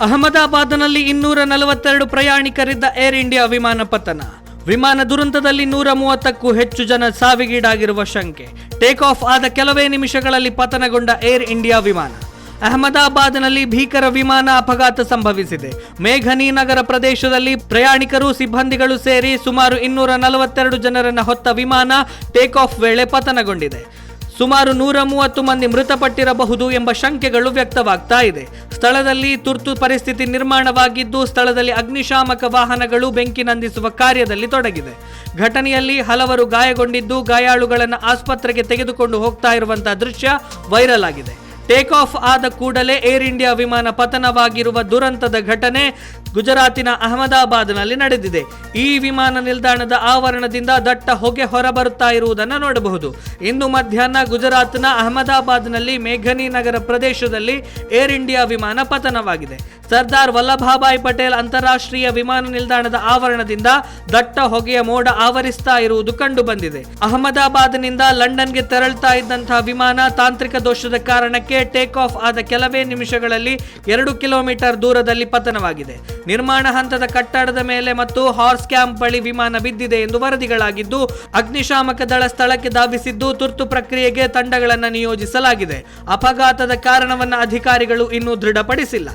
ಅಹಮದಾಬಾದ್ನಲ್ಲಿ ಇನ್ನೂರ ನಲವತ್ತೆರಡು ಪ್ರಯಾಣಿಕರಿದ್ದ ಏರ್ ಇಂಡಿಯಾ ವಿಮಾನ ಪತನ. ವಿಮಾನ ದುರಂತದಲ್ಲಿ ನೂರ ಮೂವತ್ತಕ್ಕೂ ಹೆಚ್ಚು ಜನ ಸಾವಿಗೀಡಾಗಿರುವ ಶಂಕೆ. ಟೇಕ್ ಆಫ್ ಆದ ಕೆಲವೇ ನಿಮಿಷಗಳಲ್ಲಿ ಪತನಗೊಂಡ ಏರ್ ಇಂಡಿಯಾ ವಿಮಾನ. ಅಹಮದಾಬಾದ್ನಲ್ಲಿ ಭೀಕರ ವಿಮಾನ ಅಪಘಾತ ಸಂಭವಿಸಿದೆ. ಮೇಘನಿ ನಗರ ಪ್ರದೇಶದಲ್ಲಿ ಪ್ರಯಾಣಿಕರು, ಸಿಬ್ಬಂದಿಗಳು ಸೇರಿ ಸುಮಾರು ಇನ್ನೂರ ನಲವತ್ತೆರಡು ಜನರನ್ನ ಹೊತ್ತ ವಿಮಾನ ಟೇಕ್ ಆಫ್ ವೇಳೆ ಪತನಗೊಂಡಿದೆ. ಸುಮಾರು ನೂರ ಮೂವತ್ತು ಮಂದಿ ಮೃತಪಟ್ಟಿರಬಹುದು ಎಂಬ ಶಂಕೆಗಳು ವ್ಯಕ್ತವಾಗ್ತಾ ಇದೆ. ಸ್ಥಳದಲ್ಲಿ ತುರ್ತು ಪರಿಸ್ಥಿತಿ ನಿರ್ಮಾಣವಾಗಿದ್ದು, ಸ್ಥಳದಲ್ಲಿ ಅಗ್ನಿಶಾಮಕ ವಾಹನಗಳು ಬೆಂಕಿ ನಂದಿಸುವ ಕಾರ್ಯದಲ್ಲಿ ತೊಡಗಿದೆ. ಘಟನೆಯಲ್ಲಿ ಹಲವರು ಗಾಯಗೊಂಡಿದ್ದು, ಗಾಯಾಳುಗಳನ್ನು ಆಸ್ಪತ್ರೆಗೆ ತೆಗೆದುಕೊಂಡು ಹೋಗ್ತಾ ಇರುವಂತಹ ದೃಶ್ಯ ವೈರಲ್ ಆಗಿದೆ. ಟೇಕ್ ಆಫ್ ಆದ ಕೂಡಲೇ ಏರ್ ಇಂಡಿಯಾ ವಿಮಾನ ಪತನವಾಗಿರುವ ದುರಂತದ ಘಟನೆ ಗುಜರಾತಿನ ಅಹಮದಾಬಾದ್ನಲ್ಲಿ ನಡೆದಿದೆ. ಈ ವಿಮಾನ ನಿಲ್ದಾಣದ ಆವರಣದಿಂದ ದಟ್ಟ ಹೊಗೆ ಹೊರಬರುತ್ತಾ ಇರುವುದನ್ನು ನೋಡಬಹುದು. ಇಂದು ಮಧ್ಯಾಹ್ನ ಗುಜರಾತ್ನ ಅಹಮದಾಬಾದ್ನಲ್ಲಿ ಮೇಘನಿ ನಗರ ಪ್ರದೇಶದಲ್ಲಿ ಏರ್ ಇಂಡಿಯಾ ವಿಮಾನ ಪತನವಾಗಿದೆ. ಸರ್ದಾರ್ ವಲ್ಲಭಾಭಾಯ್ ಪಟೇಲ್ ಅಂತಾರಾಷ್ಟ್ರೀಯ ವಿಮಾನ ನಿಲ್ದಾಣದ ಆವರಣದಿಂದ ದಟ್ಟ ಹೊಗೆಯ ಮೋಡ ಆವರಿಸ್ತಾ ಇರುವುದು ಕಂಡು ಬಂದಿದೆ ಅಹಮದಾಬಾದ್ನಿಂದ ಲಂಡನ್ಗೆ ತೆರಳುತ್ತಾ ಇದ್ದಂತಹ ವಿಮಾನ ತಾಂತ್ರಿಕ ದೋಷದ ಕಾರಣಕ್ಕೆ ಟೇಕ್ ಆಫ್ ಆದ ಕೆಲವೇ ನಿಮಿಷಗಳಲ್ಲಿ ಎರಡು ಕಿಲೋಮೀಟರ್ ದೂರದಲ್ಲಿ ಪತನವಾಗಿದೆ. ನಿರ್ಮಾಣ ಹಂತದ ಕಟ್ಟಡದ ಮೇಲೆ ಮತ್ತು ಹಾರ್ಸ್ ಕ್ಯಾಂಪ್ ಬಳಿ ವಿಮಾನ ಬಿದ್ದಿದೆ ಎಂದು ವರದಿಗಳಾಗಿದ್ದು, ಅಗ್ನಿಶಾಮಕ ದಳ ಸ್ಥಳಕ್ಕೆ ಧಾವಿಸಿದ್ದು ತುರ್ತು ಪ್ರಕ್ರಿಯೆಗೆ ತಂಡಗಳನ್ನು ನಿಯೋಜಿಸಲಾಗಿದೆ. ಅಪಘಾತದ ಕಾರಣವನ್ನು ಅಧಿಕಾರಿಗಳು ಇನ್ನೂ ದೃಢಪಡಿಸಿಲ್ಲ.